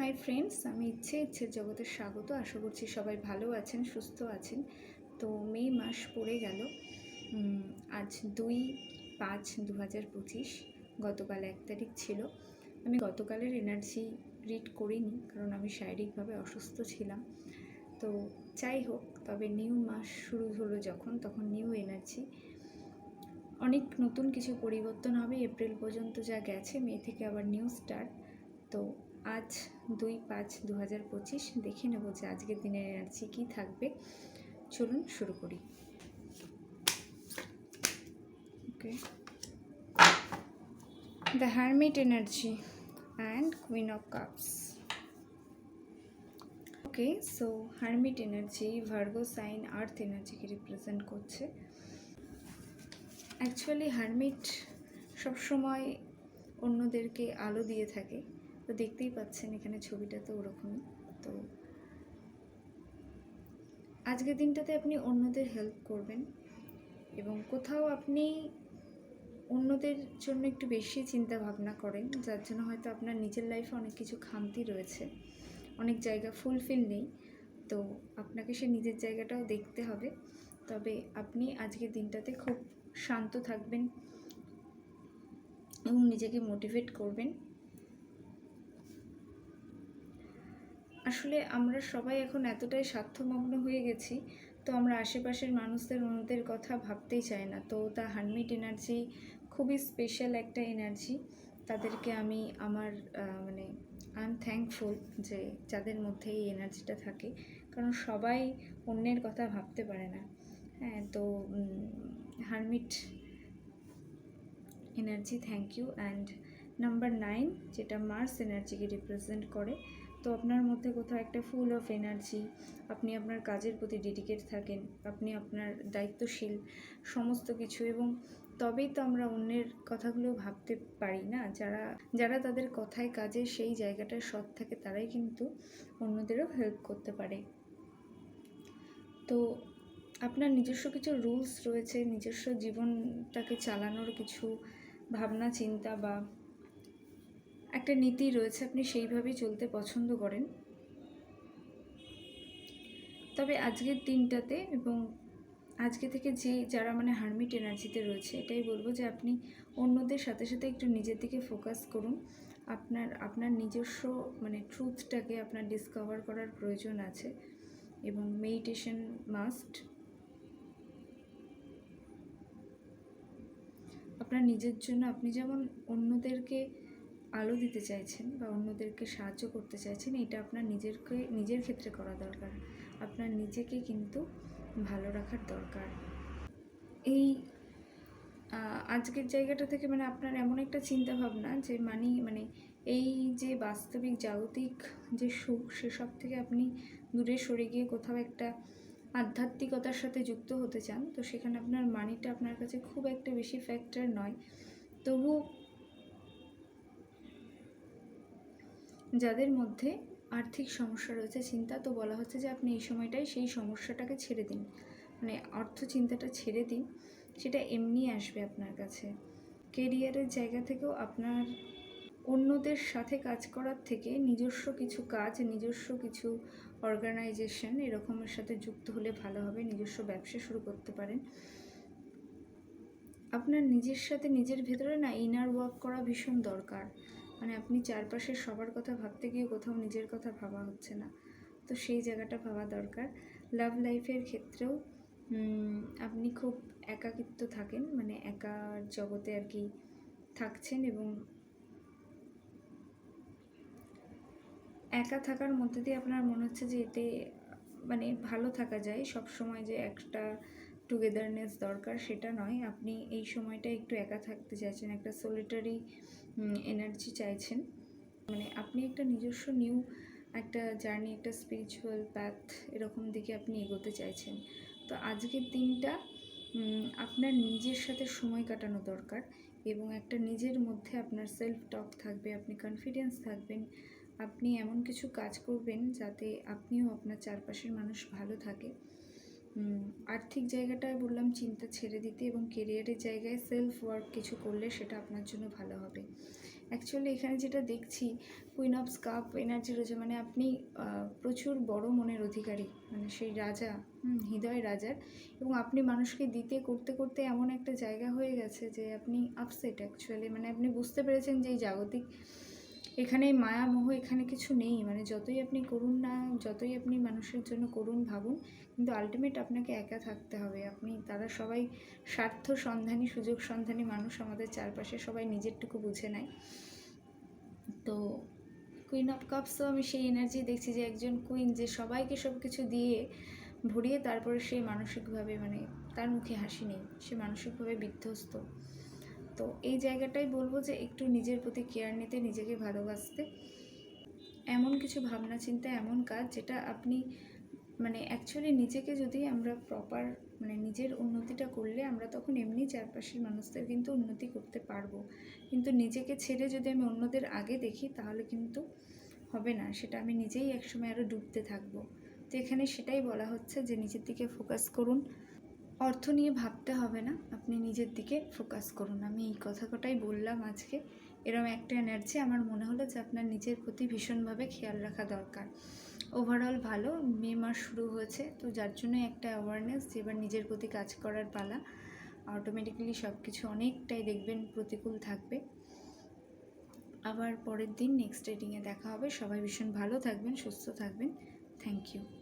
Hi friends আমি ইচ্ছে ইচ্ছের জগতের স্বাগত। আশা করছি সবাই ভালো আছেন, সুস্থ আছেন। তো মে মাস পড়ে গেল। আজ দুই পাঁচ দু হাজার পঁচিশ, গতকাল এক তারিখ ছিল। আমি গতকালের এনার্জি রিড করিনি, কারণ আমি শারীরিকভাবে অসুস্থ ছিলাম। তো যাই হোক, তবে নিউ মাস শুরু হলো যখন, তখন নিউ এনার্জি অনেক নতুন কিছু পরিবর্তন হবে, এপ্রিল পর্যন্ত যা গেছে, মে থেকে আবার নিউ স্টার্ট তো আজ দুই পাঁচ দু হাজার পঁচিশ, দেখে নেব যে আজকের দিনের এনার্জি কী থাকবে। চলুন শুরু করি। Okay the hermit energy and queen of cups okay so hermit energy Virgo sign earth এনার্জিকে represent করছে। অ্যাকচুয়ালি হারমিট সবসময় অন্যদেরকে আলো দিয়ে থাকে। তো দেখতেই পাচ্ছেন, এখানে ছবিটা তো ওরকমই। তো আজকের দিনটাতে আপনি অন্যদের হেল্প করবেন এবং কোথাও আপনি অন্যদের জন্য একটু বেশি চিন্তা ভাবনা করেন, যার জন্য হয়তো আপনার নিজের লাইফে অনেক কিছু খামতি রয়েছে, অনেক জায়গা ফুলফিল নেই। তো আপনাকে সে নিজের জায়গাটাও দেখতে হবে। তবে আপনি আজকের দিনটাতে খুব শান্ত থাকবেন এবং নিজেকে মোটিভেট করবেন। আসলে আমরা সবাই এখন এতটাই স্বার্থমগ্ন হয়ে গেছি, তো আমরা আশেপাশের মানুষদের অন্যদের কথা ভাবতেই চাই না। তো দ্য হানমিট এনার্জি খুবই স্পেশাল একটা এনার্জি। তাদেরকে আমি আমার মানে আই এম থ্যাঙ্কফুল যে যাদের মধ্যে এই এনার্জিটা থাকে, কারণ সবাই অন্যের কথা ভাবতে পারে না। হ্যাঁ তো hermit energy thank you and number nine যেটা মার্স এনার্জিকে রিপ্রেজেন্ট করে তো আপনার মধ্যে কোথাও একটা ফুল অফ এনার্জি আপনি আপনার কাজের প্রতি ডেডিকেট থাকেন, আপনি আপনার দায়িত্বশীল, সমস্ত কিছু এবং তবেই তো আমরা অন্যের কথাগুলো ভাবতে পারি না। যারা যারা তাদের কথায় কাজে সেই জায়গাটায় সৎ থাকে তারাই কিন্তু অন্যদেরও হেল্প করতে পারে। তো আপনার নিজস্ব কিছু রুলস রয়েছে, নিজস্ব জীবনটাকে চালানোর কিছু ভাবনা, চিন্তা বা একটা নীতি রয়েছে, আপনি সেইভাবেই চলতে পছন্দ করেন। তবে আজকের দিনটাতে এবং আজকে থেকে যে, যারা মানে হারমিট এনার্জিতে রয়েছে, এটাই বলব যে আপনি অন্যদের সাথে সাথে একটু নিজের দিকে ফোকাস করুন। আপনার আপনার নিজস্ব মানে ট্রুথটাকে আপনার ডিসকভার করার প্রয়োজন আছে এবং মেডিটেশন মাস্ট আপনার নিজের জন্য আপনি যেমন অন্যদেরকে আলো দিতে চাইছেন বা অন্যদেরকে সাহায্য করতে চাইছেন, এটা আপনার নিজেরকে, নিজের ক্ষেত্রে করা দরকার। আপনার নিজেকে কিন্তু ভালো রাখার দরকার। এই আজকের জায়গাটা থেকে মানে আপনার এমন একটা চিন্তা ভাবনা যে মানে মানে এই যে বাস্তবিক, জাগতিক যে সুখ সেসব থেকে আপনি দূরে সরে গিয়ে কোথাও একটা আধ্যাত্মিকতার সাথে যুক্ত হতে চান, তো সেখানে আপনার মানিটা আপনার কাছে খুব একটা বেশি ফ্যাক্টর নয়। তবু যাদের মধ্যে আর্থিক সমস্যা রয়েছে, চিন্তা, তো বলা হচ্ছে যে আপনি এই সময়টাই সেই সমস্যাটাকে ছেড়ে দিন। মানে অর্থ চিন্তাটা ছেড়ে দিন, সেটা এমনি আসবে আপনার কাছে। কেরিয়ারের জায়গা থেকেও আপনার অন্যদের সাথে কাজ করার থেকে নিজস্ব কিছু কাজ, নিজস্ব কিছু অর্গানাইজেশন এরকমের সাথে যুক্ত হলে ভালো হবে, নিজস্ব ব্যবসা শুরু করতে পারেন। আপনার নিজের সাথে নিজের ভেতরে না ইনার ওয়ার্ক করা ভীষণ দরকার। মানে আপনি চারপাশের সবার কথা ভাবতে গিয়ে কোথাও নিজের কথা ভাবা হচ্ছে না। তো সেই জায়গাটা ভাবা দরকার। লাভ লাইফের ক্ষেত্রেও আপনি খুব একাকিত্ব থাকেন মানে একা জগতে আর কি থাকছেন এবং একা থাকার মধ্যে দিয়ে আপনার মনে হচ্ছে যে এতে মানে ভালো থাকা যায়। সব সময় যে একটা টুগেদারনেস দরকার সেটা নয়। আপনি এই সময়টা একটু একা থাকতে চাইছেন, একটা সোলিটারি এনার্জি চাইছেন। মানে আপনি একটা নিজস্ব নিউ একটা জার্নি একটা স্পিরিচুয়াল প্যাথ এরকম দিকে আপনি এগোতে চাইছেন। তো আজকের দিনটা আপনার নিজের সাথে সময় কাটানো দরকার এবং একটা নিজের মধ্যে আপনার সেলফ টক থাকবে, আপনি কনফিডেন্স থাকবেন, আপনি এমন কিছু কাজ করবেন যাতে আপনিও আপনার চারপাশের মানুষ ভালো থাকে। আর্থিক জায়গাটায় বললাম চিন্তা ছেড়ে দিতে এবং কেরিয়ারের জায়গায় সেলফ ওয়ার্ক কিছু করলে সেটা আপনার জন্য ভালো হবে। অ্যাকচুয়ালি এখানে যেটা দেখছি কুইন অফ স্কাপ এনার্জি রয়েছে মানে আপনি প্রচুর বড় মনের অধিকারী মানে সেই রাজা হৃদয় রাজার এবং আপনি মানুষকে দিতে, করতে করতে এমন একটা জায়গা হয়ে গেছে যে আপনি আপসেট অ্যাকচুয়ালি মানে আপনি বুঝতে পেরেছেন যে এই জাগতিক এখানে মায়া মোহ এখানে কিছু নেই। মানে যতই আপনি করুন না, যতই আপনি মানুষের জন্য করুন ভাবুন কিন্তু আলটিমেট আপনাকে একা থাকতে হবে। আপনি, তারা সবাই স্বার্থ সন্ধানী, সুযোগ সন্ধানী মানুষ, আমাদের চারপাশে সবাই নিজেরটুকু বুঝে নেয়। তো কুইন অফ কাপসও আমি সেই এনার্জি দেখছি যে একজন কুইন যে সবাইকে সব কিছু দিয়ে ভরিয়ে তারপরে সে মানসিকভাবে মানে তার মুখে হাসি নেই। সে মানসিকভাবে বিধ্বস্ত। তো এই জায়গাটাই বলব যে একটু নিজের প্রতি কেয়ার নিতে, নিজেকে ভালোবাসতে। এমন কিছু ভাবনা চিন্তা, এমন কাজ যেটা আপনি মানে অ্যাকচুয়ালি নিজেকে যদি আমরা প্রপার মানে নিজের উন্নতিটা করলে আমরা তখন এমনি চারপাশের মানুষদের কিন্তু উন্নতি করতে পারব। কিন্তু নিজেকে ছেড়ে যদি আমি অন্যদের আগে দেখি তাহলে কিন্তু হবে না। সেটা আমি নিজেই একসময় আরও ডুবতে থাকব। তো এখানে সেটাই বলা হচ্ছে যে নিজের দিকে ফোকাস করুন। অর্থ নিয়ে ভাবতে হবে না। আপনি নিজের দিকে ফোকাস করুন। আমি এই কথা কটাই বললাম আজকে। এরকম একটা এনার্জি আমার মনে হলো যে আপনার নিজের প্রতি ভীষণভাবে খেয়াল রাখা দরকার। ওভারঅল ভালো, মে মাস শুরু হয়েছে, তো যার জন্য একটা অ্যাওয়ারনেস যে এবার নিজের প্রতি কাজ করার পালা। অটোমেটিক্যালি সব কিছু অনেকটাই দেখবেন প্রতিকূল থাকবে। আবার পরের দিন নেক্সট রিডিংয়ে দেখা হবে। সবাই ভীষণ ভালো থাকবেন, সুস্থ থাকবেন। Thank you